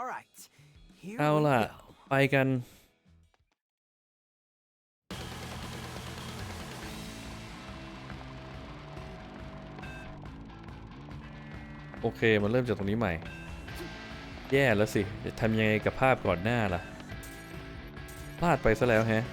All right. Here เอา we ล่ะ go. ไปกัน โอเค มันเริ่มจากตรงนี้ใหม่ แย่แล้วสิ จะทำยังไงกับภาพก่อนหน้าล่ะ พลาดไปซะแล้วแฮะ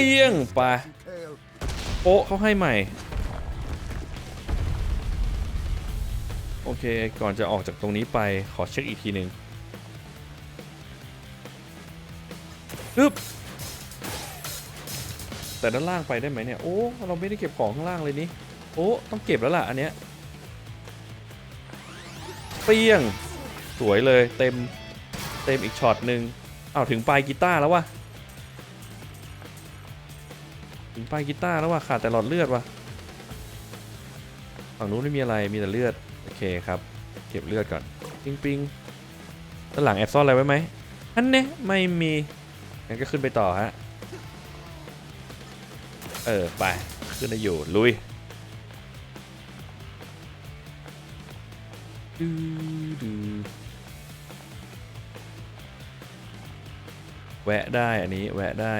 ปียงไปโป๊ะเขาให้ใหม่ โอเค ก่อนจะออกจากตรงนี้ไปขอเช็คอีกทีหนึ่งฮึบแต่ด้านล่างไปได้ไหมเนี่ย โอ้ เราไม่ได้เก็บของข้างล่างเลยนี่โอ้ ต้องเก็บแล้วล่ะ อันเนี้ยเปี้ยง สวยเลย เต็ม เต็มอีกช็อตหนึ่งอ้าวถึงปลายกีตาร์แล้ววะ ถึงปลายกีตาร์แล้วว่ะขาดแต่หลอดเลือดว่ะฝั่งนู้นไม่มีอะไรมีแต่เลือดโอเคครับ เก็บเลือดก่อนปิงปิงด้านหลังแอบซ่อนอะไรไว้ไหมอันเนี้ยไม่มีงั้นก็ขึ้นไปต่อฮะเออไปขึ้นได้อยู่ลุยดูดูแวะได้อันนี้แวะได้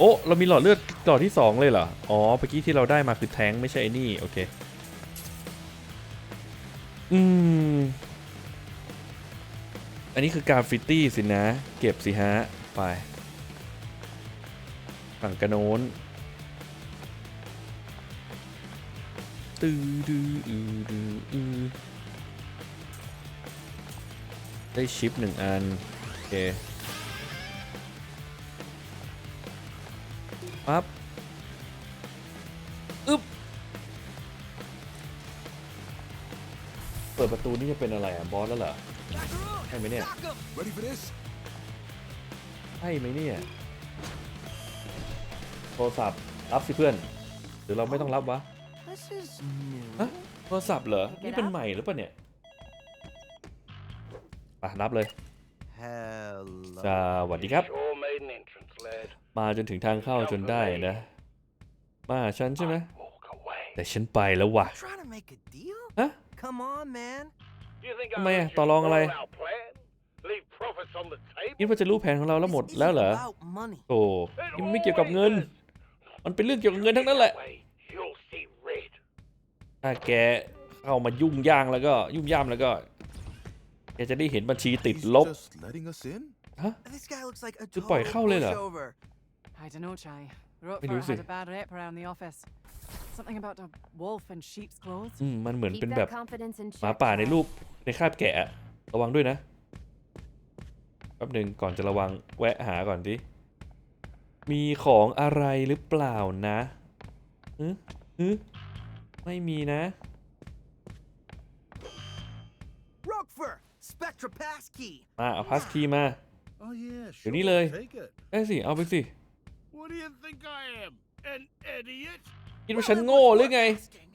โอ้ เรามีหลอดเลือดหลอดที่ 2 เลยเหรอ อ๋อเมื่อกี้ที่เราได้มาคือแท้งไม่ใช่ไอ้นี่ โอเค อืม อันนี้คือกราฟฟิตี้สินะ เก็บสิฮะ ไปฝั่งกระโน้นตือดืออือดืออือได้ชิปหนึ่งอัน โอเค ปั๊บอึ๊บเปิดประตูนี่จะเป็นอะไรอะบอสแล้วเหรอ Macaron! ใช่ไหมเนี่ย Knock 'em! Ready for this? ใช่ไหมเนี่ยโทรศัพท์รับสิเพื่อนหรือเราไม่ต้องรับวะ This is new. ฮะโทรศัพท์เหรอนี่เป็นใหม่หรือเปล่าเนี่ยไปรับเลย Hello. สวัสดีครับ Sure made an entrance, lad. มาจนถึงทางเข้าจนได้นะ มาหาฉันใช่ไหม Walk away. แต่ฉันไปแล้วว่ะ Trying to make a deal? ฮะ Come on, man. You think Come here, I let you tolong spoil alay. our plan? Leave profits on the คิด table? ว่าจะรู้แผนของเราแล้วหมด This แล้วเหรอ isn't about money. โอ้นี่มันไม่เกี่ยวกับเงิน มันเป็นเรื่องเกี่ยวกับเงินทั้งนั้นแหละ That way, You'll see red. ถ้าแกเข้ามายุ่งย่างแล้วก็ยุ่งย่ามแล้วก็แกจะได้เห็นบัญชีติด He's ลบ just letting us in? ฮะ This guy looks like a จะปล่อย total เข้าเลยเหรอ pushover. I don't know, Chai. Maybe Roquefort we'll see. had a bad rep around the office. Something about a wolf in sheep's clothes. อืมมันเหมือน Keep เป็นแบบ that confidence in หมา check. ป่าใน Chai. รูปในคาบแกะอะระวังด้วยนะแป๊บหนึ่งก่อนจะระวังแวะหาก่อนดิมีของอะไรหรือเปล่านะฮึฮึไม่มีนะ Roquefort! Spectra pass key. มาเอาพาสคีย์มา Oh yeah, Yun sure. nila eh. Take it. ได้สิ เอาไปสิ What do you think I am? An idiot? คิดว่าฉันโง่หรือไง Asking.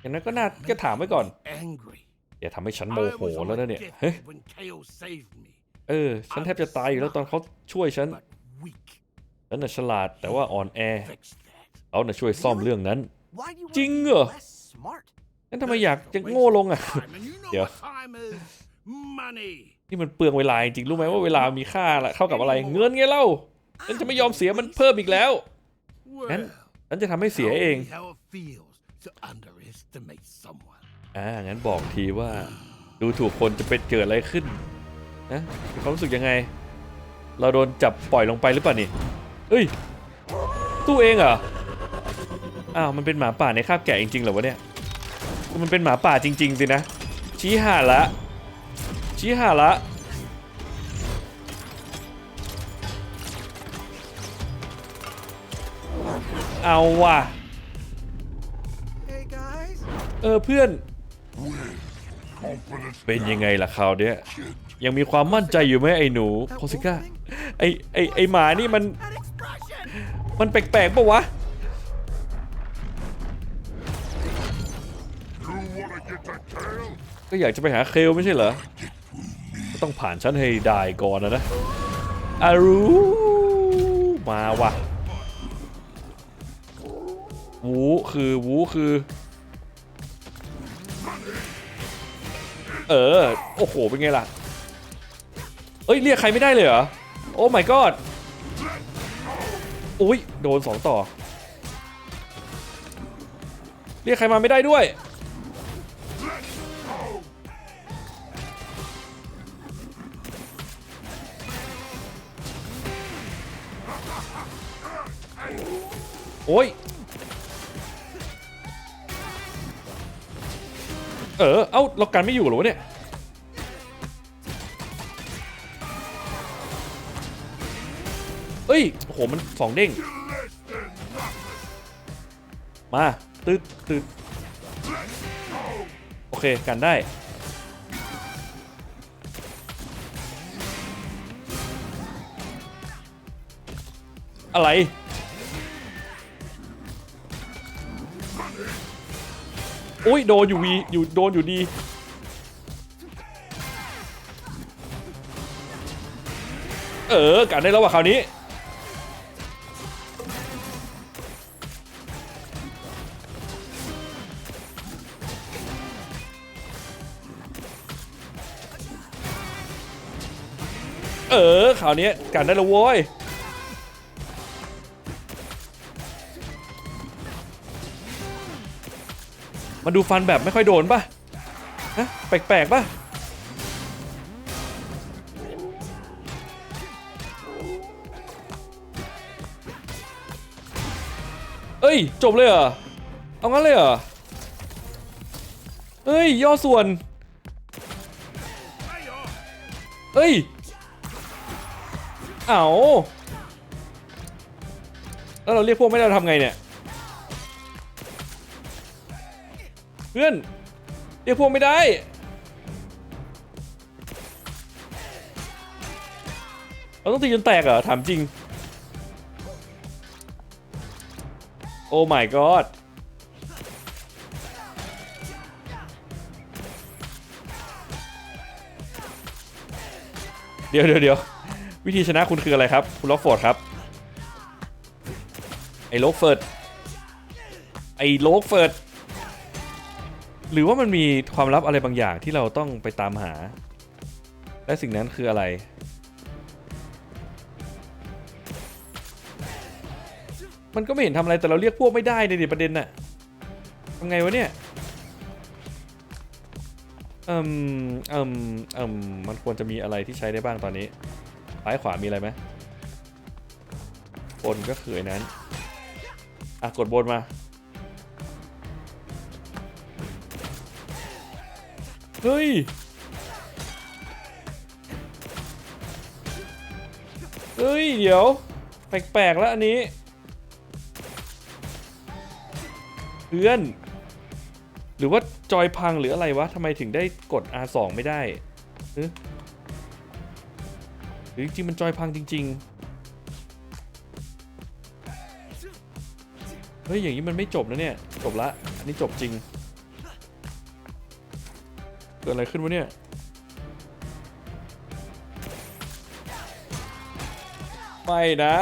อย่างนั้นก็น่าก็ถามไว้ก่อน Angry. อย่าทำให้ฉันโม I โห was on แล้ว my นะเนี่ยเฮ้ย deathbed when Kale saved me, เออ ฉันแทบจะตายอยู่แล้วตอนเขาช่วยฉัน but weak. ฉันน่ะฉลาดแต่ว่าอ่อนแอ Fix that. เขาน่ะช่วยซ่อมเรื่องนั้น Why do you want จริง to เหร be อ less smart? งั้นทำไมอยากจะโง่ลงอะ Time, and you know Yeah. what time is? Money. นี่มันเปลืองเวลาจริงๆรู้ไหมว่าเวลามีค่าละเท่ากับอะไรเงินไงเล่า ฉันจะไม่ยอมเสียมันเพิ่มอีกแล้ว Well, ฉันจะทำให้เสีย tell เอง me how it feels to underestimate someone. อ่างั้นบอกทีว่า ดูถูกคนจะเป็นเกิดอะไรขึ้นนะมีความรู้สึกยังไง เราโดนจับปล่อยลงไปหรือเปล่านี่เฮ้ย ตู้เองเหรออ้าวมันเป็นหมาป่าในคาบแกะจริงๆเหรอวะเนี่ยมันเป็นหมาป่าจริง ๆ สินะ ชี้หาละ ชี้หาละ เอาว่ะ Hey guys. เออเพื่อน เป็นยังไงล่ะคราวเนี้ยยังมีความมั่นใจอยู่ไหมไอ้หนูโคซิก้าไอไอไอหมานี่มัน That expression! มันแปลกๆปะวะก็อยากจะไปหาเคลไม่ใช่เหรอต้องผ่านฉันให้ได้ก่อนนะนะอารูมาว่ะ วูคือวูคือ เออ โอ้โห เป็นไงล่ะ เอ้ย เรียกใครไม่ได้เลยเหรอ โอ้ my god อุ้ย โดนสองต่อ เรียกใครมาไม่ได้ด้วย โอ้ย เออ เอ้าเรากันไม่อยู่หรอวะเนี่ย เอ้ยโอ้โหมันสองเด้ง มาตึ๊ดตึ๊ดโอเค กันได้ อะไร อุ้ยโดนอยู่วีอยู่โดนอยู่ดี เออกันได้แล้วว่ะคราวนี้ เออคราวนี้กันได้แล้วโว้ย มาดูฟันแบบไม่ค่อยโดนป่ะฮะแปลกๆป่ะเอ้ย จบเลยเหรอ เอางั้นเลยเหรอ เอ้ย ย่อส่วน เอ้ย เอาแล้วเราเรียกพวกไม่ได้เราทำไงเนี่ย เพื่อนเรียกพวกไม่ได้ เราต้องตีจนแตกเหรอถามจริง โอ้ my god เดี๋ยวเดี๋ยวเดี๋ยววิธีชนะคุณคืออะไรครับ คุณล็อกฟอร์ดครับ ไอ้โลกเฟิร์ดไอ้โลกเฟิร์ด หรือว่ามันมีความลับอะไรบางอย่างที่เราต้องไปตามหา และสิ่งนั้นคืออะไร มันก็ไม่เห็นทำอะไรแต่เราเรียกพวกไม่ได้เลยดิประเด็นน่ะทำไงวะเนี่ยเอืมเอืมเอืมมันควรจะมีอะไรที่ใช้ได้บ้างตอนนี้ซ้ายขวามีอะไรไหมบนก็คือไอ้นั้น อะ กดบนมา เฮ้ย เฮ้ย เดี๋ยว แปลกๆแล้วอันนี้ เพื่อน หรือว่าจอยพังหรืออะไรวะทำไมถึงได้กด R2 ไม่ได้หรือจริงๆมันจอยพังจริง ๆ เฮ้ย อย่างนี้มันไม่จบนะเนี่ย จบละอันนี้จบจริง กิดอะไรขึ้นวะเนี่ย ไม่นะ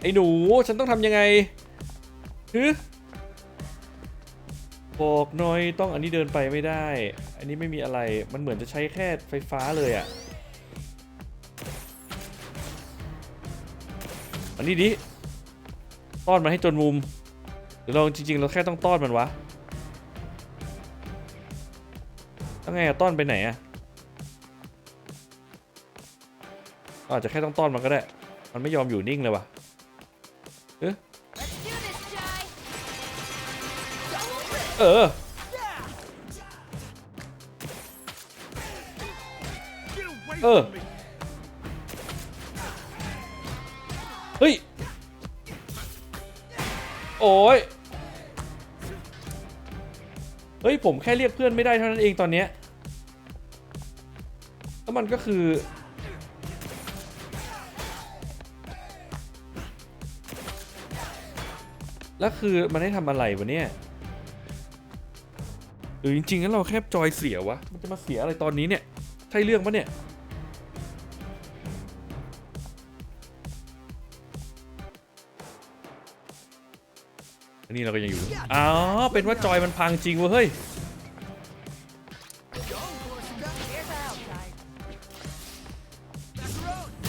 ไอ้หนู ฉันต้องทำยังไงฮึบอกหน่อยต้องอันนี้เดินไปไม่ได้ อันนี้ไม่มีอะไร มันเหมือนจะใช้แค่ไฟฟ้าเลยอะอันนี้ดิต้อนมันให้จนมุม หรือเราจริง ๆ เราแค่ต้องต้อนมันวะต้องไงอะต้อนไปไหนอะอาจจะแค่ต้องต้อนมันก็ได้ มันไม่ยอมอยู่นิ่งเลยวะเอ๊ะ Let's do this, Jai. เออ เฮ้ย โอ้ยเฮ้ย ผมแค่เรียกเพื่อนไม่ได้เท่านั้นเองตอนเนี้ยแล้วมันก็คือ แล้วคือมันให้ทำอะไรวะเนี่ยหรือจริงๆงั้นเราแค่จอยเสียวะ มันจะมาเสียอะไรตอนนี้เนี่ย ใช่เรื่องปะเนี่ย นนี้เราก็ยังอยู่อ๋อเป็นว่าจอยมันพังจริงเว้ยเฮ้ย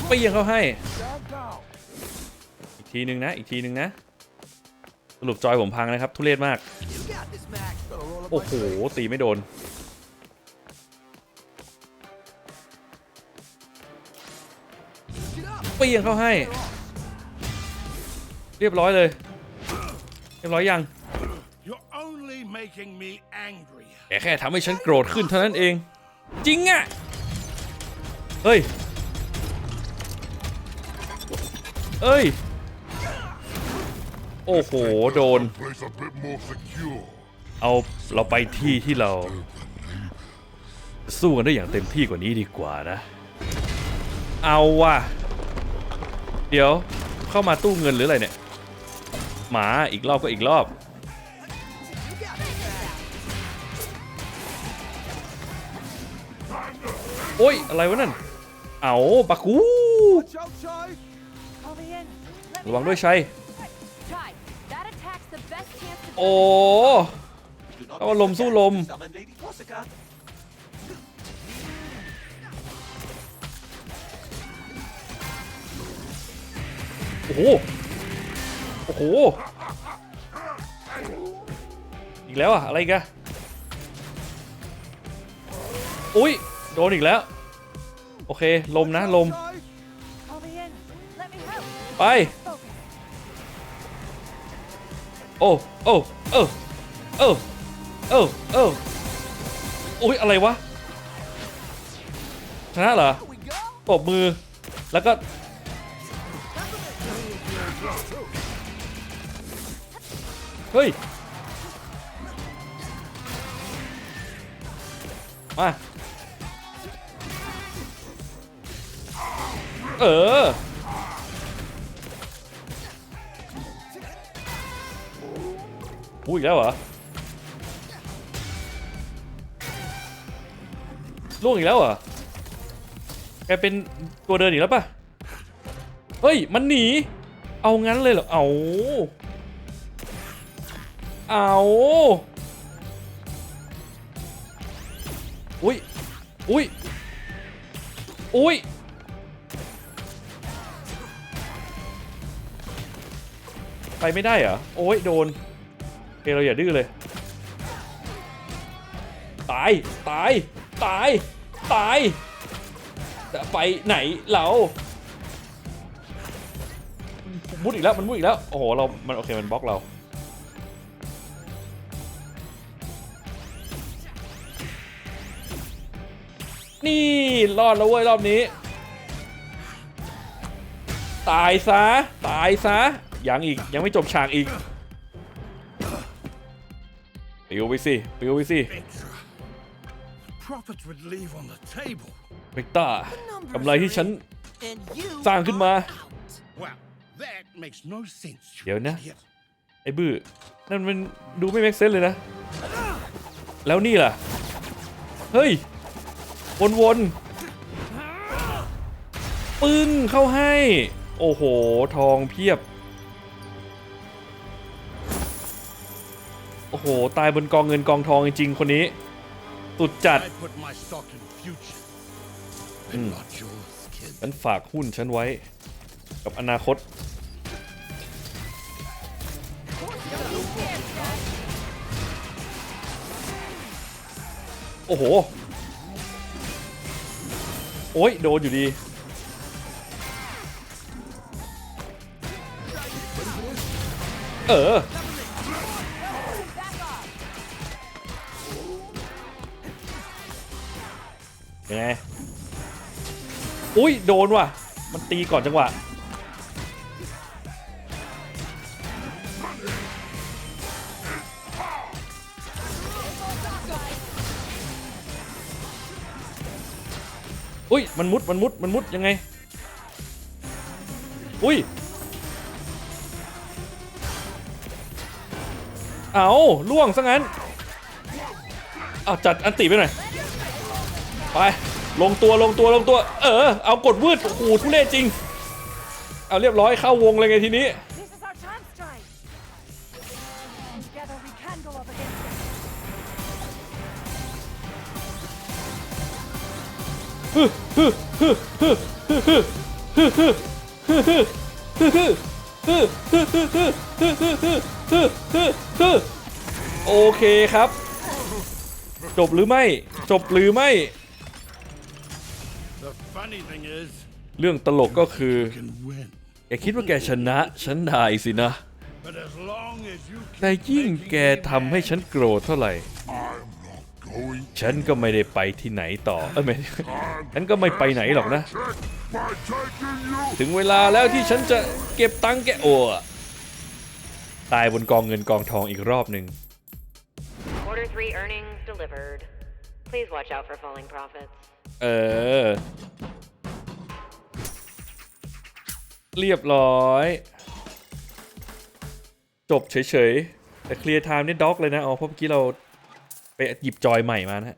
ไปเยียงเขาให้ อีกทีหนึ่งนะ อีกทีหนึ่งนะ สรุปจอยผมพังนะครับ ทุเรศมาก โอ้โห ตีไม่โดนเปรียงเขาให้ เรียบร้อยเลย รียบร้อยยัง You're only making me angry. แกแค่ทำให้ฉันโกรธขึ้นเท่านั้นเอง จริงอะเฮ้ย เอ้ย โอ้โห โดน place a bit more secure. เอาเราไปที่ที่เรา สู้กันได้อย่างเต็มที่กว่านี้ดีกว่านะ เอาว่ะ เดี๋ยวเข้ามาตู้เงินหรืออะไรเนี่ยห มาอีกรอบก็อีกรอบโอ้ย อะไรวะนั่น เอาปะกูระวังด้วยชัย โอ้เอาลมสู้ลม โอ้ โอ้โห อีกแล้วอะอะไรอีกันอุ้ย โดนอีกแล้ว โอเค ลมนะ ลม Chai! Call me in. Let me help. ไป Focus. โอ้ โอ้เออเออเออเอออุ้ย อะไรวะ ชนะเหรอ Here we go. ตบมือ แล้วก็ เฮ้ย มา เออ อุ้ยแล้วเหรอล่วงอีกแล้วเหรอ แกเป็นตัวเดินอีกแล้วป่ะเฮ้ย มันหนี เอางั้นเลยเหรอ เอา เอาอุ้ยอุ้ยอุ้ยไปไม่ได้เหรอ โอ้ยโดนเอเราอย่าดื้อเลย ตาย ตาย ตาย ตาย จะไปไหนเรามุดอีกแล้ว มันมุดอีกแล้ว โอ้โห เรา มันโอเค มันบล็อกเรา นี่รอดแล้วเว้ยรอบนี้ ตายซะ ตายซะ ยังอีกยังไม่จบฉากอีกปิวไปสิปิวไปสิ Extra. Profits would leave on the table. เบกต้ากำไรที่ฉัน And you สร้างขึ้นมา Well, that makes no sense. you เดี๋ยวนะ idiot. ไอ้บื้อ นั่นมันดูไม่ make sense เลยนะ แล้วนี่ล่ะ เฮ้ย วนวนๆปึ้งเข้าให้ โอ้โห ทองเพียบ โอ้โห ตายบนกองเงินกองทองจริงๆ คนนี้สุดจัด I put my stock in future, but not yours, kid. ฉันฝากหุ้นฉันไว้ กับอนาคตโอ้โห โอ้ยโดนอยู่ดีเออยังไง อุ้ยโดนว่ะ มันตีก่อนจังหวะ อุ้ยมันมุดมันมุดมันมุดยังไง อุ้ยเอาล่วงซะงั้นเอาจัดอันติไปหน่อยไปลงตัวลงตัวลงตัว เออ เอากดวืดโอ้โหทุเรศจริง เอาเรียบร้อยเข้าวงเลยไงทีนี้ โอเคครับ จบหรือไม่ จบหรือไม่ The funny thing is, เรื่องตลกก็คือ you can win. แกคิดว่าแกชนะฉันได้สินะ But as long as you แต่ keep ยิ่ง making แก me ทำให้ mad, ฉันโกรธเท่าไหร่ Going ฉันก็ไม่ได้ไปที่ไหนต่อ เอ้ยไม่ฉันก็ไม่ไปไหนหรอกนะ check by taking you. ถึงเวลาแล้วที่ฉันจะเก็บตังค์แกโอ้ตายบนกองเงินกองทองอีกรอบหนึ่ง Quarter three earnings delivered. Please watch out for falling profits. เออ เรียบร้อย จบเฉยๆ แต่เคลียร์ไทม์นี่ด็อกเลยนะ อ๋อ เพราะเมื่อกี้เรา ไปหยิบจอยใหม่มานะฮะ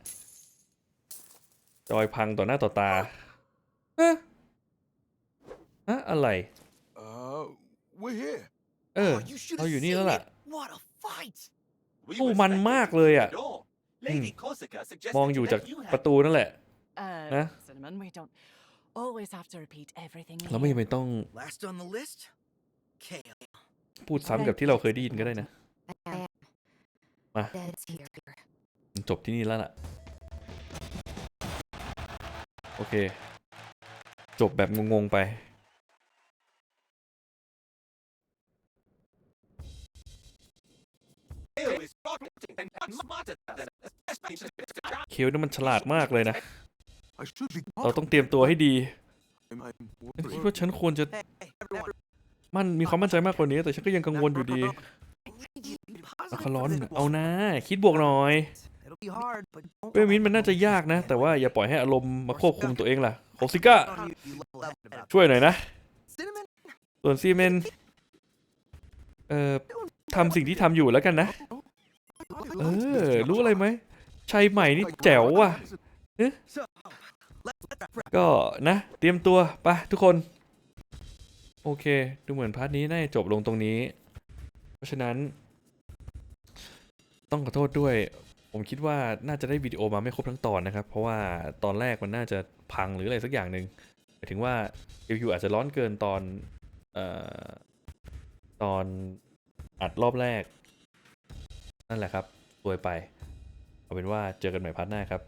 จอยพังต่อหน้าต่อตาฮะฮะอะไร Uh, we're here. เออ Oh, you should เรา have อยู่นี่ seen แล้วล่ะ it. What a fight! สู้มันมากเลยอะมองอยู่จากประตูนั่นแหละ Uh, Huh? Cinnamon, we don't always have to repeat everything. we เราไม่ hear. จำเป็นต้อง Last on the list? Kale. พูดซ้ำกับที่เราเคยได้ยินก็ได้นะมา จบที่นี่แล้วล่ะ โอเค จบแบบงงๆไป เคลนี่มันฉลาดมากเลยนะ เราต้องเตรียมตัวให้ดีฉันคิดว่าฉันควรจะ มันมีความมั่นใจมากกว่านี้ แต่ฉันก็ยังกังวลอยู่ดีเอาคาร้อน เอานะ คิดบวกหน่อย It'll be hard, but don't เวมินมันน่าจะยากนะ แต่ว่าอย่าปล่อยให้อารมณ์มาควบคุมตัวเองล่ะโคซิก้า let you- you level it up. ช่วยหน่อยนะ Cinnamon, ส่วนซีเมนเอ่อทำสิ่งที่ทำอยู่แล้วกันนะ เออ รู้อะไรไหมชัยใหม่นี่แจ๋วว่ะ so let's let that prep. ก็นะ เตรียมตัวไปทุกคน โอเค ดูเหมือนพาร์ทนี้น่าจะจบลงตรงนี้ เพราะฉะนั้น ต้องขอโทษด้วย ผมคิดว่าน่าจะได้วิดีโอมาไม่ครบทั้งตอนนะครับ เพราะว่าตอนแรกมันน่าจะพังหรืออะไรสักอย่างหนึ่งหมายถึงว่า CPU อาจจะร้อนเกินตอนเอ่อตอนอัดรอบแรก นั่นแหละครับตัวยไป เอาเป็นว่าเจอกันใหม่พาร์ทหน้าครับ